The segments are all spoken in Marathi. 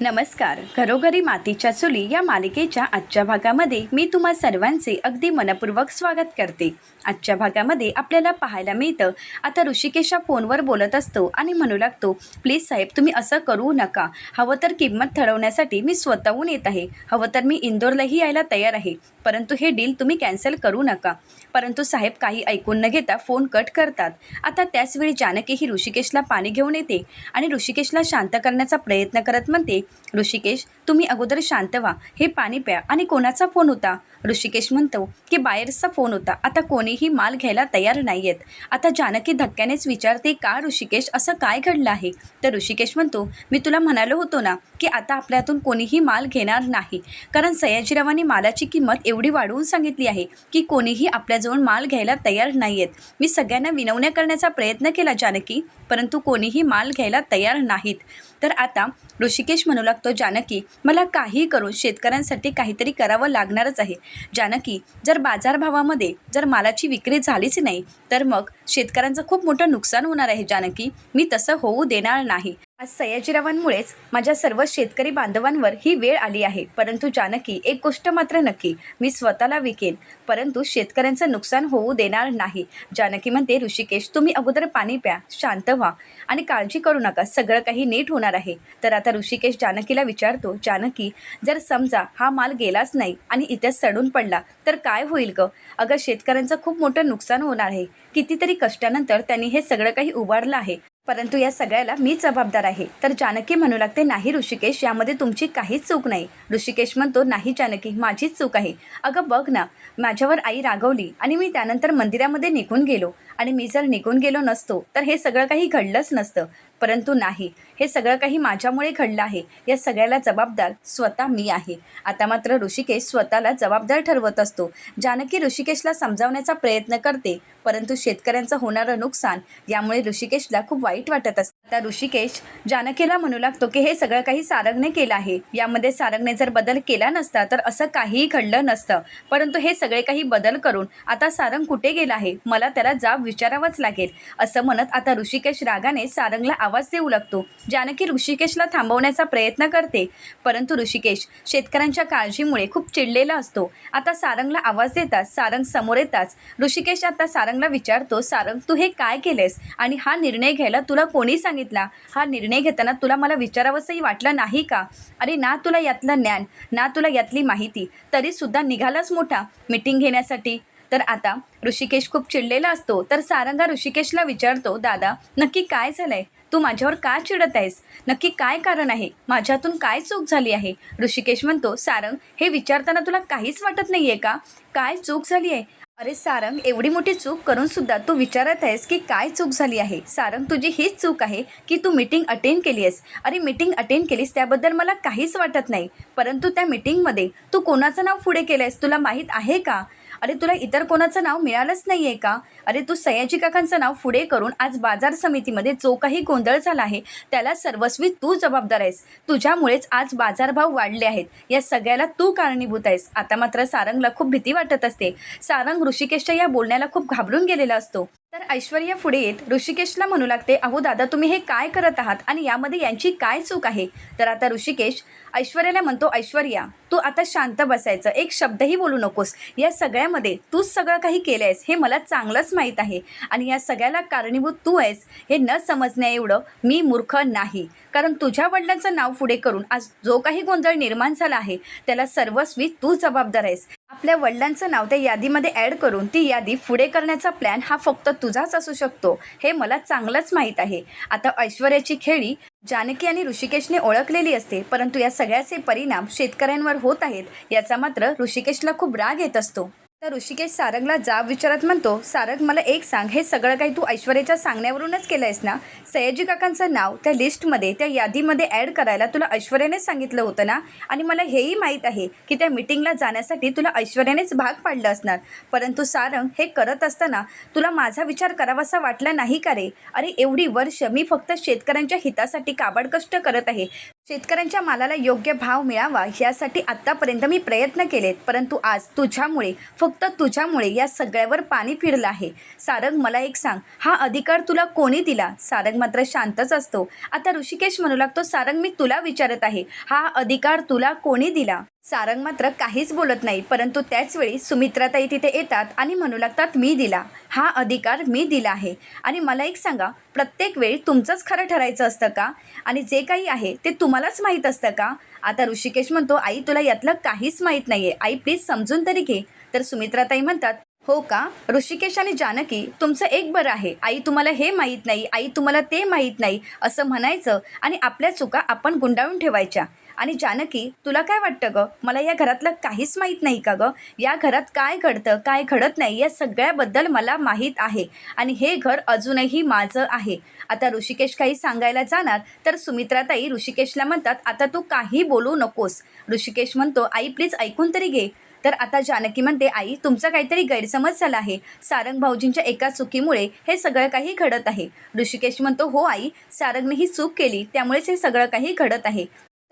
नमस्कार. घरोघरी मातीच्या चुली या मालिकेच्या आजच्या भागामध्ये मी तुम्हा सर्वांचे अगदी मनपूर्वक स्वागत करते. आजच्या भागामध्ये आपल्याला पाहायला मिळतं आता ऋषिकेशा फोनवर बोलत असतो आणि म्हणू लागतो प्लीज साहेब तुम्ही असं करू नका. हवं तर किंमत ठरवण्यासाठी मी स्वतःहून येत आहे. हवं तर मी इंदोरलाही यायला तयार आहे. परंतु हे डील तुम्ही कॅन्सल करू नका. परंतु साहेब काही ऐकून न घेता फोन कट करतात. आता त्याचवेळी जानकी ही ऋषिकेशला पाणी घेऊन येते आणि ऋषिकेशला शांत करण्याचा प्रयत्न करत म्हणते ऋषिकेश. तुम्ही अगोदर शांत व्हा. हे पाणी प्या. आणि कोणाचा फोन होता? ऋषिकेश म्हणतो की बायर्सचा फोन होता. आता कोणीही माल घ्यायला तयार नाही आहेत आता जानकी धक्क्यानेच विचारते का ऋषिकेश? असं काय घडलं आहे? तर ऋषिकेश म्हणतो मी तुला म्हणालो होतो ना की आता आपल्यातून कोणीही माल घेणार नाही. कारण सयाजीरावांनी मालाची किंमत एवढी वाढवून सांगितली आहे की कोणीही आपल्याजवळ माल घ्यायला तयार नाही आहेत मी सगळ्यांना विनवण्या करण्याचा प्रयत्न केला जानकी. परंतु कोणीही माल घ्यायला तयार नाहीत. तर आता ऋषिकेश म्हणू लागतो जानकी मला काही करून शेतकऱ्यांसाठी काहीतरी करावं लागणारच आहे. ज्यानं की जर बाजारभावामध्ये जर मालाची विक्री झालीच नाही तर मग शेतकऱ्यांचं खूप मोठं नुकसान होणार आहे जानकी. मी तसं होऊ देणार नाही. आज सयाजीरावांमुळेच माझ्या सर्व शेतकरी बांधवांवर ही वेळ आली आहे. परंतु जानकी एक गोष्ट मात्र नक्की मी स्वतःला विकेन. परंतु शेतकऱ्यांचं नुकसान होऊ देणार नाही. जानकी म्हणते ऋषिकेश तुम्ही अगोदर पाणी प्या शांत व्हा आणि काळजी करू नका सगळं काही नीट होणार आहे. तर आता ऋषिकेश जानकीला विचारतो जानकी जर समजा हा माल गेलाच नाही आणि इथे सडून पडला तर काय होईल ग? अगं शेतकऱ्यांचं खूप मोठं नुकसान होणार आहे. कितीतरी कष्टानंतर त्यांनी हे सगळं काही उभारलं आहे. परंतु या सगळ्याला मी जबाबदार आहे. तर जानकी म्हणू लागते नाही ऋषिकेश यामध्ये तुमची काहीच चूक नाही. ऋषिकेश म्हणतो नाही जानकी माझीच चूक आहे. अगं बघ ना माझ्यावर आई रागवली आणि मी त्यानंतर मंदिरामध्ये निघून गेलो. आणि मी जर निघून गेलो नसतो तर हे सगळं काही घडलंच नसतं. परंतु नाही हे सगळं काही माझ्यामुळे घडलं आहे. या सगळ्याला जबाबदार स्वतः मी आहे. आता मात्र ऋषिकेश स्वतःला जबाबदार ठरवत असतो. जानकी ऋषिकेशला समजावण्याचा प्रयत्न करते परंतु शेतकऱ्यांचं होणारं नुकसान यामुळे ऋषिकेशला खूप वाईट वाटत असतं. आता ऋषिकेश जानकीला म्हणू लागतो की हे सगळं काही सारंगने केलं आहे. यामध्ये सारंगने जर बदल केला नसता तर असं काहीही घडलं नसतं. परंतु हे सगळे काही बदल करून आता सारंग कुठे गेला आहे? मला त्याला जाब विचारावंच लागेल. असं म्हणत आता ऋषिकेश रागाने सारंगला आवाज देऊ लागतो. जानकी ऋषिकेशला थांबवण्याचा प्रयत्न करते. परंतु ऋषिकेश शेतकऱ्यांच्या काळजीमुळे खूप चिडलेला असतो. आता सारंगला आवाज देताच सारंग समोर येताच ऋषिकेश आता सारंगला विचारतो सारंग तू हे काय केलेस आणि हा निर्णय घ्यायला तुला कोणी सांगितला? हा निर्णय घेताना तुला मला विचारावंसंही वाटलं नाही का? अरे ना तुला यातलं ज्ञान ना तुला यातली माहिती तरीसुद्धा निघालाच मोठा? मिटिंग घेण्यासाठी? तर आता ऋषिकेश खूप चिडलेला असतो. तर सारंगा ऋषिकेशला विचारतो दादा नक्की काय झालंय? तू माझ्यावर का चिडत आहेस? नक्की काय कारण आहे? माझ्यातून काय चूक झाली आहे? ऋषिकेश म्हणतो सारंग हे विचारताना तुला काहीच वाटत नाही आहे का? काय चूक झाली आहे? अरे सारंग एवढी मोठी चूक करून सुद्धा तू विचारत आहेस की काय चूक झाली आहे? सारंग तुझी हीच चूक आहे की तू मीटिंग अटेंड केली आहेस. अरे मीटिंग अटेंड केलीस त्याबद्दल मला काहीच वाटत नाही. परंतु त्या मीटिंगमध्ये तू कोणाचं नाव पुढे केलं आहेस तुला माहीत आहे का? अरे तुला इतर कोणाचं नाव मिळालंच नाही आहे का? अरे तू सयाजी काकांचं नाव पुढे करून आज बाजार समितीमध्ये जो काही गोंधळ झाला आहे त्याला सर्वस्वी तू जबाबदार आहेस. तुझ्यामुळेच आज बाजारभाव वाढले आहेत. या सगळ्याला तू कारणीभूत आहेस. आता मात्र सारंगला खूप भीती वाटत असते. सारंग ऋषिकेशच्या या बोलण्याला खूप घाबरून गेलेला असतो. तर ऐश्वर्या पुढे येत ऋषिकेशला म्हणू लागते अहो दादा तुम्ही हे काय करत आहात? आणि यामध्ये यांची काय चूक आहे? तर आता ऋषिकेश ऐश्वर्याला म्हणतो ऐश्वर्या तू आता शांत बसायचं. एक शब्दही बोलू नकोस. या सगळ्यामध्ये तूच सगळं काही केलं आहेस हे मला चांगलंच माहीत आहे. आणि या सगळ्याला कारणीभूत तू आहेस हे न समजण्या एवढं मी मूर्ख नाही. कारण तुझ्या वडिलांचं नाव पुढे करून आज जो काही गोंधळ निर्माण झाला आहे त्याला सर्वस्वी तू जबाबदार आहेस. आपल्या वडिलांचं नाव त्या यादीमध्ये ॲड करून ती यादी पुढे करण्याचा प्लॅन हा फक्त तुझाच असू शकतो. हे मला चांगलंच माहीत आहे. आता ऐश्वर्याची खेळी जानकी आणि ऋषिकेशने ओळखलेली असते परंतु या सगळ्याचे परिणाम शेतकऱ्यांवर होत आहेत याचा मात्र ऋषिकेशला खूप राग येत असतो. तर ऋषिकेश सारंगला जाब विचारत म्हणतो सारंग मला एक सांग. हे सगळं काही तू ऐश्वर्याच्या सांगण्यावरूनच केलं आहेस ना? सयाजी काकांचं नाव त्या लिस्टमध्ये त्या यादीमध्ये ॲड करायला तुला ऐश्वर्यानेच सांगितलं होतं ना? आणि मला हेही माहीत आहे की त्या मिटिंगला जाण्यासाठी तुला ऐश्वर्यानेच भाग पाडलं असणार. परंतु सारंग हे करत असताना तुला माझा विचार करावासा वाटला नाही का रे? अरे एवढी वर्ष मी फक्त शेतकऱ्यांच्या हितासाठी काबाड कष्ट करत आहे. शेतकऱ्यांच्या मालाला योग्य भाव मिळावा यासाठी आत्तापर्यंत मी प्रयत्न केलेत. परंतु आज तुझ्यामुळे फक्त तुझ्यामुळे या सगळ्यावर पाणी फिरलं आहे. सारंग मला एक सांग. हा अधिकार तुला कोणी दिला? सारंग मात्र शांतच असतो. आता ऋषिकेश म्हणू लागतो सारंग मी तुला विचारत आहे. हा अधिकार तुला कोणी दिला? सारंग मात्र काहीच बोलत नाही परंतु त्याचवेळी सुमित्राताई तिथे येतात आणि म्हणू लागतात मी दिला. हा अधिकार मी दिला आहे. आणि मला एक सांगा प्रत्येक वेळी तुमचंच खरं ठरायचं असतं का? आणि जे काही आहे ते तुम्हालाच माहीत असतं का? आता ऋषिकेश म्हणतो आई तुला यातलं काहीच माहीत नाही आहे आई प्लीज समजून तरी घे. तर सुमित्राताई म्हणतात हो का? ऋषिकेश आणि जानकी तुमचं एक बरं आहे. आई तुम्हाला हे माहीत नाही. आई तुम्हाला ते माहीत नाही. असं म्हणायचं आणि आपल्या चुका आपण गुंडाळून ठेवायच्या. आणि जानकी तुला काय वाटतं गं? मला या घरातलं काहीच माहीत नाही का गं? या घरात काय घडतं काय घडत नाही या सगळ्याबद्दल मला माहीत आहे. आणि हे घर अजूनही माझं आहे. आता ऋषिकेश काही सांगायला जाणार तर सुमित्राताई ऋषिकेशला म्हणतात आता तू काही बोलू नकोस. ऋषिकेश म्हणतो आई प्लीज ऐकून तरी घे. तर आता जानकी म्हणते आई तुमचा काहीतरी गैरसमज झाला आहे. सारंग भाऊजींच्या एका चुकीमुळे हे सगळं काही घडत आहे. ऋषिकेश म्हणतो हो आई सारंगने ही चूक केली त्यामुळेच हे सगळं काही घडत आहे.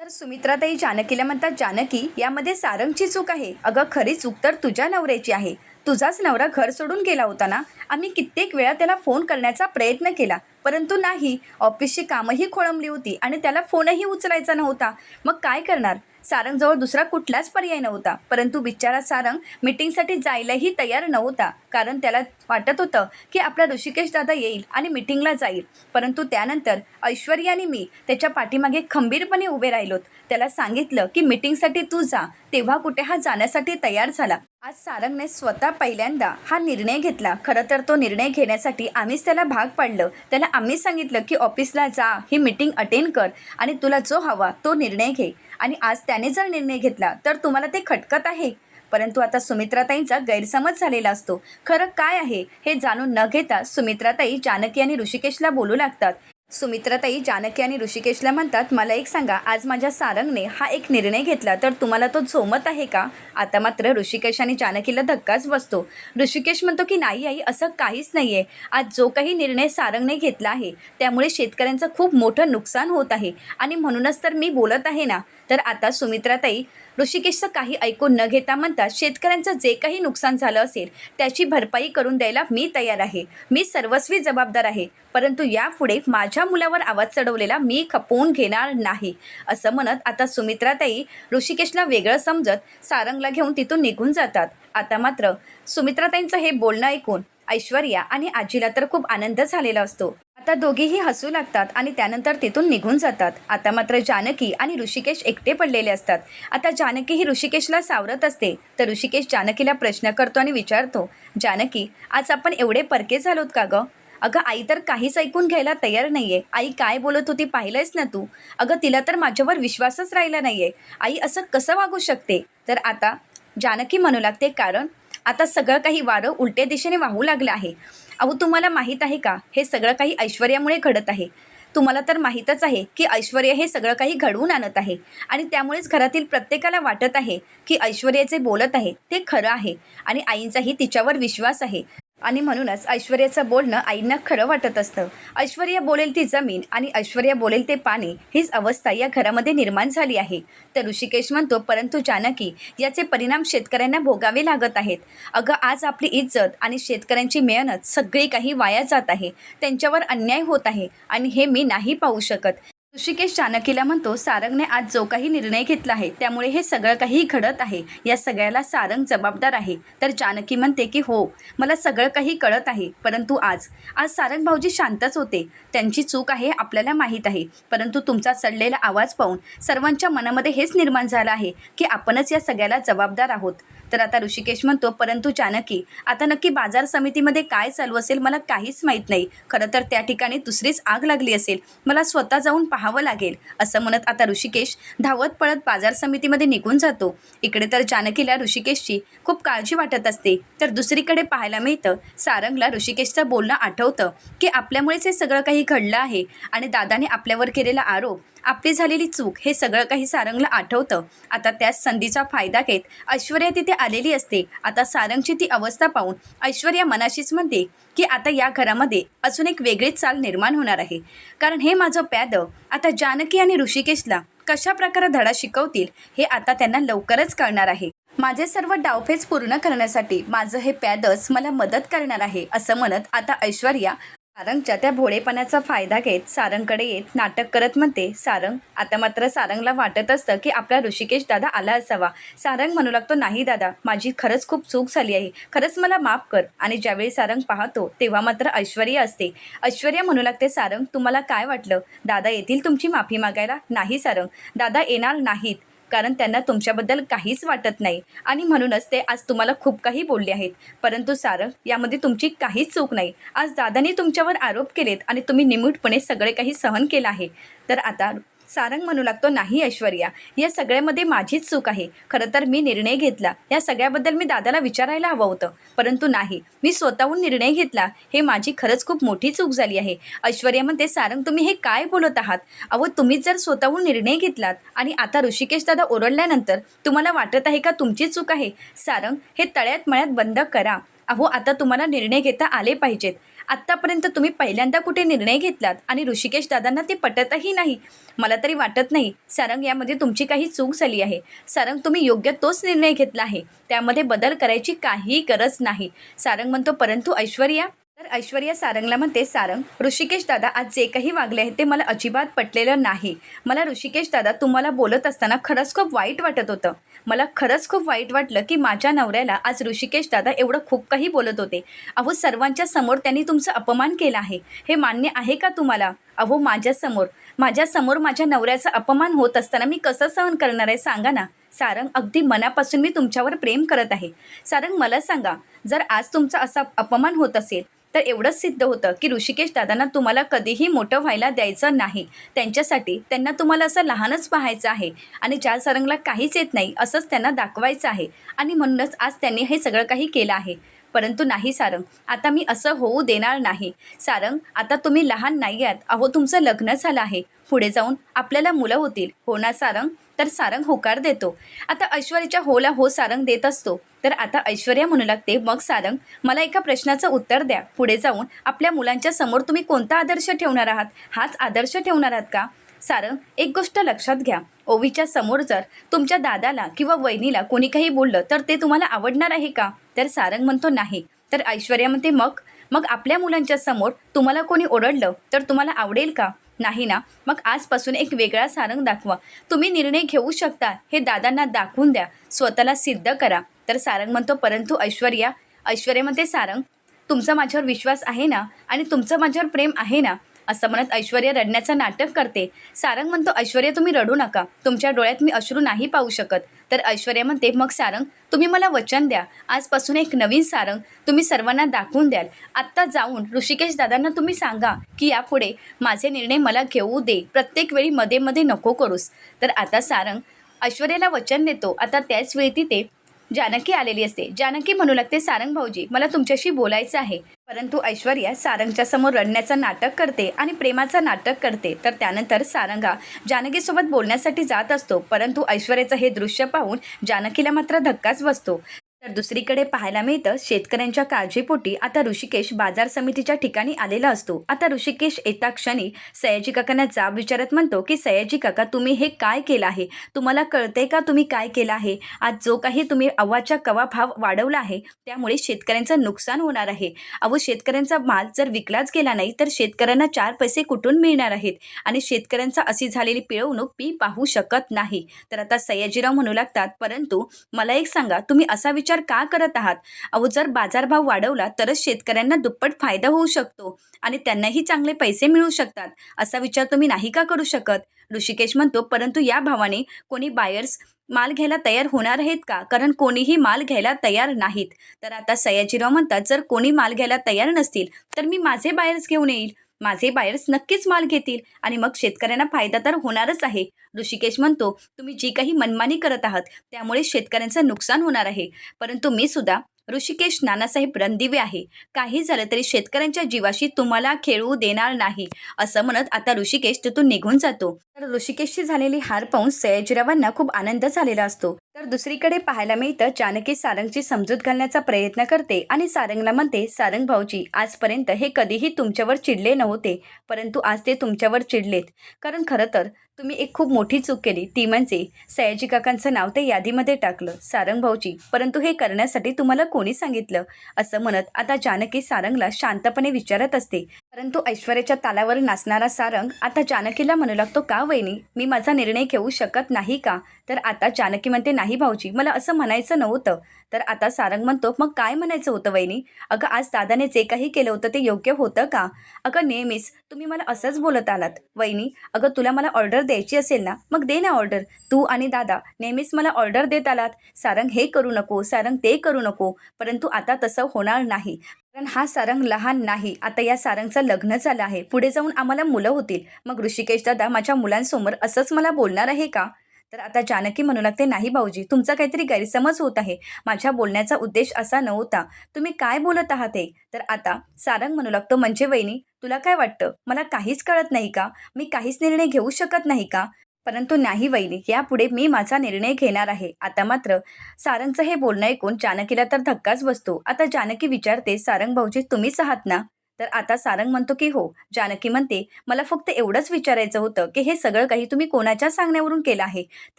तर सुमित्राताई जानकीला म्हणतात जानकी यामध्ये सारंगची चूक आहे. अगं खरी चूक तर तुझ्या नवऱ्याची आहे. तुझाच नवरा घर सोडून गेला होता ना? आम्ही कित्येक वेळा त्याला फोन करण्याचा प्रयत्न केला. परंतु नाही. ऑफिसची कामंही खोळंबली होती आणि त्याला फोनही उचलायचा नव्हता. मग काय करणार? सारंगजवळ दुसरा कुठलाच पर्याय नव्हता. परंतु बिचारा सारंग मिटिंगसाठी जायलाही तयार नव्हता. कारण त्याला वाटत होतं की आपला ऋषिकेश दादा येईल आणि मिटिंगला जाईल. परंतु त्यानंतर ऐश्वर्या आणि मी त्याच्या पाठीमागे खंबीरपणे उभे राहिलोत. त्याला सांगितलं की मिटिंगसाठी तू जा. तेव्हा कुठे हा जाण्यासाठी तयार झाला. आज सारंगने स्वतः पहिल्यांदा हा निर्णय घेतला. खरं तर तो निर्णय घेण्यासाठी आम्हीच त्याला भाग पाडलं. त्याला आम्ही सांगितलं की ऑफिसला जा. ही मिटिंग अटेंड कर आणि तुला जो हवा तो निर्णय घे. आणि आज त्याने जर निर्णय घेतला तर तुम्हाला ते खटकत आहे. परंतु आता सुमित्राताईंचा गैरसमज झालेला असतो. खरं काय आहे हे जाणून न घेता सुमित्राताई जानकी आणि ऋषिकेशला बोलू लागतात. सुमित्राताई जानकी आणि ऋषिकेशला म्हणतात मला एक सांगा आज माझ्या सारंगने हा एक निर्णय घेतला तर तुम्हाला तो झोमत आहे का? आता मात्र ऋषिकेश आणि जानकीला धक्काच बसतो. ऋषिकेश म्हणतो की नाही आई असं काहीच नाही आहे आज जो काही निर्णय सारंगने घेतला आहे त्यामुळे शेतकऱ्यांचं खूप मोठं नुकसान होत आहे आणि म्हणूनच तर मी बोलत आहे ना. तर आता सुमित्राताई ऋषिकेशचं काही ऐकून न घेता म्हणतात शेतकऱ्यांचं जे काही नुकसान झालं असेल त्याची भरपाई करून द्यायला मी तयार आहे. मी सर्वस्वी जबाबदार आहे. परंतु यापुढे माझ्या मुलावर आवाज चढवलेला मी खपवून घेणार नाही असं म्हणत आता सुमित्राताई ऋषिकेशला वेगळं समजत सारंगला घेऊन तिथून निघून जातात. आता मात्र सुमित्राताईंचं हे बोलणं ऐकून ऐश्वर्या आणि आजीला तर खूप आनंद झालेला असतो. आता दोघेही हसू लागतात आणि त्यानंतर तिथून निघून जातात. आता मात्र जानकी आणि ऋषिकेश एकटे पडलेले असतात. आता जानकी ही ऋषिकेशला सावरत असते. तर ऋषिकेश जानकीला प्रश्न करतो आणि विचारतो जानकी आज आपण एवढे परके झालोत का गं? अगं आई तर काहीच ऐकून घ्यायला तयार नाही आहे आई काय बोलत होती पाहिलंयस ना तू? अगं तिला तर माझ्यावर विश्वासच राहिला नाही आहे आई असं कसं वागू शकते? तर आता जानकी म्हणू लागते कारण आता सगळं काही वारं उलट्या दिशेने वाहू लागलं आहे. अहो तुम्हाला माहीत आहे का? हे सगळं काही ऐश्वर्यामुळे घडत आहे. तुम्हाला तर माहीतच आहे की ऐश्वर्या हे सगळं काही घडवून आणत आहे. आणि त्यामुळेच घरातील प्रत्येकाला वाटत आहे की ऐश्वर्याचे बोलत आहे. ते खरं आहे. आणि आईंचाही तिच्यावर विश्वास आहे. आणि म्हणूनच ऐश्वर्याचं बोलणं आईंना खरं वाटत असतं. ऐश्वर्या बोलेल ती जमीन आणि ऐश्वर्या बोलेल ते पाणी. हीच अवस्था या घरामध्ये निर्माण झाली आहे. तर ऋषिकेश म्हणतो परंतु जानकी याचे परिणाम शेतकऱ्यांना भोगावे लागत आहेत. अगं आज आपली इज्जत आणि शेतकऱ्यांची मेहनत सगळी काही वाया जात आहे. त्यांच्यावर अन्याय होत आहे आणि हे मी नाही पाहू शकत. ऋषिकेश जानकीला म्हणतो सारंगने आज जो काही निर्णय घेतला आहे त्यामुळे हे सगळं काही घडत आहे. या सगळ्याला सारंग जबाबदार आहे. तर जानकी म्हणते की हो मला सगळं काही कळत आहे. परंतु आज आज सारंग भाऊजी शांतच होते. त्यांची चूक आहे आपल्याला माहीत आहे. परंतु तुमचा चढलेला आवाज पाहून सर्वांच्या मनामध्ये हेच निर्माण झालं आहे की आपणच या सगळ्याला जबाबदार आहोत. तर आता ऋषिकेश म्हणतो परंतु जानकी आता नक्की बाजार समितीमध्ये काय चालू असेल मला काहीच माहीत नाही. खरं तर त्या ठिकाणी दुसरीच आग लागली असेल. मला स्वतः जाऊन पाहावं लागेल असं म्हणत आता ऋषिकेश धावत पळत बाजार समितीमध्ये निघून जातो. इकडे तर जानकीला ऋषिकेशची खूप काळजी वाटत असते. तर दुसरीकडे पाहायला मिळतं सारंगला ऋषिकेशचं बोलणं आठवतं की आपल्यामुळेच हे सगळं काही घडलं आहे आणि दादाने आपल्यावर केलेला आरोप आपली झालेली चूक हे सगळं काही सारंगला आठवतं. आता त्याच संधीचा फायदा घेत ऐश्वर्या तिथे आलेली असते. आता सारंगची ती अवस्था पाहून ऐश्वर्या मनाशीच म्हणते की आता या घरामध्ये अजून एक वेगळीच चाल निर्माण होणार आहे. कारण हे माझं प्याद आता जानकी आणि ऋषिकेशला कशा प्रकारे धडा शिकवतील हे आता त्यांना लवकरच कळणार आहे. माझे सर्व डावफेच पूर्ण करण्यासाठी माझं हे पॅदच मला मदत करणार आहे असं म्हणत आता ऐश्वर्या सारंगच्या त्या भोळेपणाचा फायदा घेत सारंगकडे येत नाटक करत म्हणते सारंग आता मात्र सारंगला वाटत असतं की आपला ऋषिकेश दादा आला असावा. सारंग म्हणू लागतो नाही दादा माझी खरंच खूप चूक झाली आहे. खरंच मला माफ कर. आणि ज्यावेळी सारंग पाहतो तेव्हा मात्र ऐश्वर्या असते. ऐश्वर्या म्हणू लागते सारंग तुम्हाला काय वाटलं? दादा येतील तुमची माफी मागायला? नाही सारंग. दादा येणार नाहीत. कारण त्यांना तुमच्याबद्दल काहीच वाटत नाही. आणि म्हणूनच ते आज तुम्हाला खूप काही बोलले आहेत. परंतु सारंग यामध्ये तुमची काहीच चूक नाही. आज दादाने तुमच्यावर आरोप केलेत आणि तुम्ही निमूटपणे सगळे काही सहन केलं आहे. तर आता सारंग म्हणू लागतो नाही ऐश्वर्या या सगळ्यामध्ये माझीच चूक आहे. खरं तर मी निर्णय घेतला. या सगळ्याबद्दल मी दादाला विचारायला हवं होतं. परंतु नाही मी स्वतःहून निर्णय घेतला. हे माझी खरंच खूप मोठी चूक झाली आहे. ऐश्वर्या म्हणते सारंग तुम्ही हे काय बोलत आहात? अहो तुम्हीच जर स्वतःहून निर्णय घेतलात आणि आता ऋषिकेश दादा ओरडल्यानंतर तुम्हाला वाटत आहे का तुमची चूक आहे? सारंग हे तळ्यात मळ्यात बंद करा. अहो आता तुम्हाला निर्णय घेता आले पाहिजेत. आत्तापर्यंत तुम्ही पहिल्यांदा कुठे निर्णय घेतलात? आणि ऋषिकेश दादांना ते पटतही नाही. मला तरी वाटत नाही सारंग यामध्ये तुमची काही चूक झाली आहे. सारंग तुम्ही योग्य तोच निर्णय घेतला आहे. त्यामध्ये बदल करायची काही गरज नाही. सारंग म्हणतो परंतु ऐश्वर्या तर ऐश्वर्या सारंगला म्हणते सारंग ऋषिकेश दादा आज जे काही वागले आहे ते मला अजिबात पटलेलं नाही. मला ऋषिकेश दादा तुम्हाला बोलत असताना खरंच खूप वाईट वाटत होतं. मला खरंच खूप वाईट वाटलं की माझ्या नवऱ्याला आज ऋषिकेश दादा एवढं खूप काही बोलत होते. अहो सर्वांच्या समोर त्यांनी तुमचा अपमान केला आहे. हे मान्य आहे का तुम्हाला? अहो माझ्यासमोर. माझ्यासमोर माझ्या नवऱ्याचा अपमान होत असताना मी कसं सहन करणार आहे सांगा ना. सारंग अगदी मनापासून मी तुमच्यावर प्रेम करत आहे. सारंग मला सांगा जर आज तुमचा असा अपमान होत असेल तर एवढंच सिद्ध होतं की ऋषिकेश दादांना तुम्हाला कधीही मोठं व्हायला द्यायचं नाही. त्यांच्यासाठी त्यांना तुम्हाला असं लहानच पाहायचं आहे आणि ज्या सारंगला काहीच येत नाही असंच त्यांना दाखवायचं आहे. आणि म्हणूनच आज त्यांनी हे सगळं काही केलं आहे. परंतु नाही सारंग. आता मी असं होऊ देणार नाही. सारंग आता तुम्ही लहान नाही आहात. अहो तुमचं लग्न झालं आहे. पुढे जाऊन आपल्याला मुलं होतील. हो ना सारंग? तर सारंग होकार देतो. आता ऐश्वर्याच्या होला हो सारंग देत असतो. तर आता ऐश्वर्या म्हणू लागते मग सारंग मला एका प्रश्नाचं उत्तर द्या. पुढे जाऊन आपल्या मुलांच्या समोर तुम्ही कोणता आदर्श ठेवणार आहात? हाच आदर्श ठेवणार आहात का? सारंग एक गोष्ट लक्षात घ्या. ओवीच्या समोर जर तुमच्या दादाला किंवा वहिनीला कोणी काही बोललं तर ते तुम्हाला आवडणार आहे का? तर सारंग म्हणतो नाही. तर ऐश्वर्या म्हणते मग? मग आपल्या मुलांच्या समोर तुम्हाला कोणी ओरडलं? तर तुम्हाला आवडेल का? नाही ना. मग आजपासून एक वेगळा सारंग दाखवा. तुम्ही निर्णय घेऊ शकता. हे दादांना दाखवून द्या. स्वतःला सिद्ध करा. तर सारंग म्हणतो परंतु ऐश्वर्या. ऐश्वर्या म्हणते सारंग तुमचा माझ्यावर विश्वास आहे ना? आणि तुमचं माझ्यावर प्रेम आहे ना? असं म्हणत ऐश्वर्या रडण्याचं नाटक करते. सारंग म्हणतो ऐश्वर्या तुम्ही रडू नका. तुमच्या डोळ्यात मी अश्रू नाही पाहू शकत. तर ऐश्वर्या म्हणते मग सारंग तुम्ही मला वचन द्या. आजपासून एक नवीन सारंग तुम्ही सर्वांना दाखवून द्याल. आत्ता जाऊन ऋषिकेश दादांना तुम्ही सांगा की यापुढे माझे निर्णय मला घेऊ दे. प्रत्येक वेळी मध्ये मध्ये नको करूस. तर आता सारंग ऐश्वर्याला वचन देतो. आता त्याच वेळी तिथे जानकी आलेली असते. जानकी म्हणू लागते सारंग भाऊजी मला तुमच्याशी बोलायचं आहे. परंतु ऐश्वर्या सारंगच्या समोर रडण्याचं नाटक करते आणि प्रेमाचं नाटक करते. तर त्यानंतर सारंगा जानकीसोबत बोलण्यासाठी जात असतो परंतु ऐश्वर्याचं हे दृश्य पाहून जानकीला मात्र धक्काच बसतो. तर दुसरीकडे पाहायला मिळतं शेतकऱ्यांच्या काळजीपोटी आता ऋषिकेश बाजार समितीच्या ठिकाणी आलेला असतो. आता ऋषिकेश येता क्षणी सयाजी काकांना जाब विचारत म्हणतो की सयाजी काका तुम्ही हे काय केलं आहे? तुम्हाला कळतंय का तुम्ही काय केलं आहे? आज जो काही तुम्ही अव्वाच्या कवा भाव वाढवला आहे त्यामुळे शेतकऱ्यांचं नुकसान होणार आहे. अहो शेतकऱ्यांचा माल जर विकलाच गेला नाही तर शेतकऱ्यांना चार पैसे कुठून मिळणार आहेत? आणि शेतकऱ्यांचा अशी झालेली पिळवणूक मी पाहू शकत नाही. तर आता सयाजीराव म्हणू लागतात परंतु मला एक सांगा तुम्ही असा विचार का करत आहात? अहो जर बाजारभाव वाढवला तरच शेतकऱ्यांना दुप्पट फायदा होऊ शकतो आणि त्यांनाही चांगले पैसे मिळू शकतात. असा विचार तुम्ही नाही का करू शकत? ऋषिकेश म्हणतो परंतु या भावाने कोणी बायर्स माल घ्यायला तयार होणार आहेत का? कारण कोणीही माल घ्यायला तयार नाहीत. तर आता सयाजीराव म्हणतात जर कोणी माल घ्यायला तयार नसतील तर मी माझे बायर्स घेऊन येईल. माझे बायर्स नक्कीच माल घेतील. आणि मग शेतकऱ्यांना फायदा तर होणारच आहे. ऋषिकेश म्हणतो तुम्ही जी काही मनमानी करत आहात त्यामुळे शेतकऱ्यांचं नुकसान होणार आहे. परंतु मी सुद्धा ऋषिकेश नानासाहेब रणदिवे आहे. काही झालं तरी शेतकऱ्यांच्या जीवाशी तुम्हाला खेळू देणार नाही. असं म्हणत आता ऋषिकेश तिथून निघून जातो. तर ऋषिकेशची झालेली हार पाहून सयाजीरावांना खूप आनंद झालेला असतो. तर दुसरीकडे पाहायला मिळतं जानकी सारंगची समजूत घालण्याचा प्रयत्न करते आणि सारंगला म्हणते सारंग भाऊजी आजपर्यंत हे कधीही तुमच्यावर चिडले नव्हते परंतु आज ते तुमच्यावर चिडलेत. कारण खरं तर तुम्ही एक खूप मोठी चूक केली. ती म्हणजे सयाजी काकांचं नाव ते यादीमध्ये टाकलं. सारंग भाऊजी परंतु हे करण्यासाठी तुम्हाला कोणी सांगितलं? असं म्हणत आता जानकी सारंगला शांतपणे विचारत असते. परंतु ऐश्वर्याच्या तालावर नाचणारा सारंग आता जानकीला म्हणू लागतो का वहिनी? मी माझा निर्णय घेऊ शकत नाही का? तर आता जानकी म्हणते नाही भाऊजी मला असं म्हणायचं नव्हतं. तर आता सारंग म्हणतो मग काय म्हणायचं होतं वहिनी? अगं आज दादाने जे काही केलं होतं ते योग्य होतं का? अगं नेहमीच तुम्ही मला असंच बोलत आलात. वहिनी अगं तुला मला ऑर्डर द्यायची असेल ना मग दे ना ऑर्डर तू आणि दादा. नेहमीच मला ऑर्डर देत आलात. सारंग हे करू नको सारंग ते करू नको परंतु आता तसं होणार नाही. कारण हा सारंग लहान नाही. आता या सारंगचं लग्न झालं आहे. पुढे जाऊन आम्हाला मुलं होतील. मग ऋषिकेश दादा माझ्या मुलांसमोर असंच मला बोलणार आहे का? तर आता जानकी म्हणू लागते नाही भाऊजी तुमचा काहीतरी गैरसमज होत आहे. माझ्या बोलण्याचा उद्देश असा नव्हता. तुम्ही काय बोलत आहात हे? तर आता सारंग म्हणू लागतो म्हणजे वहिनी तुला काय वाटतं? मला काहीच कळत नाही का? मी काहीच निर्णय घेऊ शकत नाही का? परंतु नाही वहिनी यापुढे मी माझा निर्णय घेणार आहे. आता मात्र सारंगचं हे बोलणं ऐकून जानकीला तर धक्काच बसतो. आता जानकी विचारते सारंग भाऊजी तुम्हीच आहात ना? तर आता सारंग म्हणतो की हो. जानकी म्हणते मला फक्त एवढंच विचारायचं होतं की हे सगळं काही तुम्ही कोणाच्या सांगण्यावरून केलं आहे?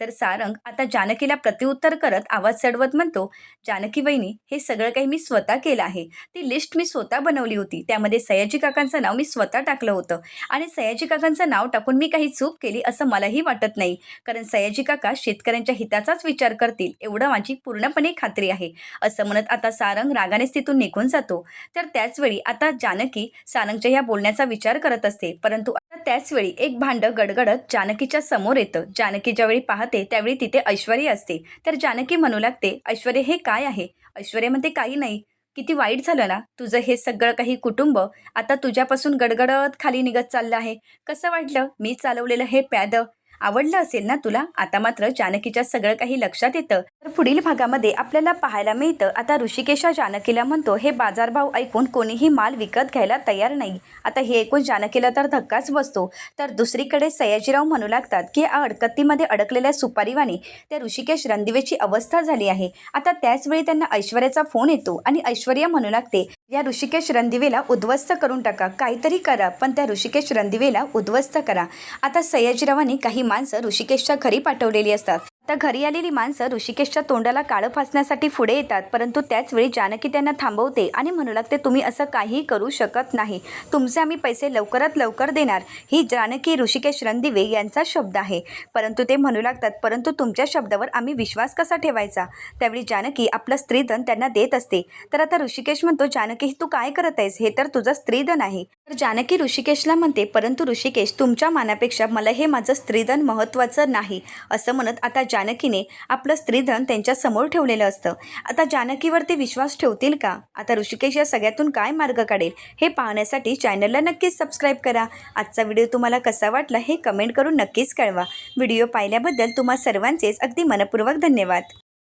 तर सारंग आता जानकीला प्रत्युत्तर करत आवाज चढवत म्हणतो जानकी वहिनी हे सगळं काही मी स्वतः केलं आहे. ती लिस्ट मी स्वतः बनवली होती. त्यामध्ये सयाजी काकांचं नाव मी स्वतः टाकलं होतं. आणि सयाजी काकांचं नाव टाकून मी काही चूक केली असं मलाही वाटत नाही. कारण सयाजी काका शेतकऱ्यांच्या हिताचाच विचार करतील. एवढं माझी पूर्णपणे खात्री आहे. असं म्हणत आता सारंग रागानेच तिथून निघून जातो. तर त्याचवेळी आता जानकी सारंगच्या ह्या बोलण्याचा विचार करत असते. परंतु आता त्याचवेळी एक भांड गडगडत जानकीच्या समोर येतं. जानकी ज्यावेळी पाहते त्यावेळी तिथे ऐश्वर्य असते. तर जानकी म्हणू लागते ऐश्वर्या हे काय आहे? ऐश्वर्यामध्ये म्हणते काही नाही. किती वाईट झालं ना. तुझं हे सगळं काही कुटुंब आता तुझ्यापासून गडगडत खाली निघत चाललं आहे. कसं वाटलं? मी चालवलेलं हे प्याद आवडलं असेल ना तुला? आता मात्र जानकीच्या सगळं काही लक्षात येतं. तर पुढील भागामध्ये आपल्याला पाहायला मिळतं. आता ऋषिकेशा जानकीला म्हणतो हे बाजारभाव ऐकून कोणीही माल विकत घ्यायला तयार नाही. आता हे ऐकून जानकीला तर धक्काच बसतो. तर दुसरीकडे सयाजीराव म्हणू लागतात की या अडकत्तीमध्ये अडकलेल्या सुपारीवाणी त्या ऋषिकेश रणदिवेची अवस्था झाली आहे. आता त्याचवेळी त्यांना ऐश्वर्याचा फोन येतो आणि ऐश्वर्या म्हणू लागते या ऋषिकेश रणदिवेला उद्ध्वस्त करून टाका. काहीतरी करा पण त्या ऋषिकेश रणदिवेला उद्ध्वस्त करा. आता सयाजीरावांनी काही माणसं ऋषिकेशच्या घरी पाठवलेली असतात. तर घरी आलेली माणसं ऋषिकेशच्या तोंडाला काळं फासण्यासाठी पुढे येतात परंतु त्याचवेळी जानकी त्यांना थांबवते आणि म्हणू लागते तुम्ही असं काहीही करू शकत नाही. तुमचे आम्ही पैसे लवकरात लवकर देणार. ही जानकी ऋषिकेश रणदिवे यांचा शब्द आहे. परंतु ते म्हणू लागतात परंतु तुमच्या शब्दावर आम्ही विश्वास कसा ठेवायचा? त्यावेळी जानकी आपलं स्त्रीधन त्यांना देत असते. तर आता ऋषिकेश म्हणतो जानकी तू काय करत आहेस? हे तर तुझं स्त्रीधन आहे. तर जानकी ऋषिकेशला म्हणते परंतु ऋषिकेश तुमच्या मानापेक्षा मला हे माझं स्त्रीधन महत्त्वाचं नाही. असं म्हणत आता जानकीने आपलं स्त्रीधन त्यांच्यासमोर ठेवलेलं असतं. आता जानकीवर ते विश्वास ठेवतील का? आता ऋषिकेश या सगळ्यातून काय मार्ग काढेल? हे पाहण्यासाठी चॅनलला नक्कीच सबस्क्राईब करा. आजचा व्हिडिओ तुम्हाला कसा वाटला हे कमेंट करून नक्कीच कळवा. व्हिडिओ पाहिल्याबद्दल तुम्हा सर्वांचेच अगदी मनपूर्वक धन्यवाद.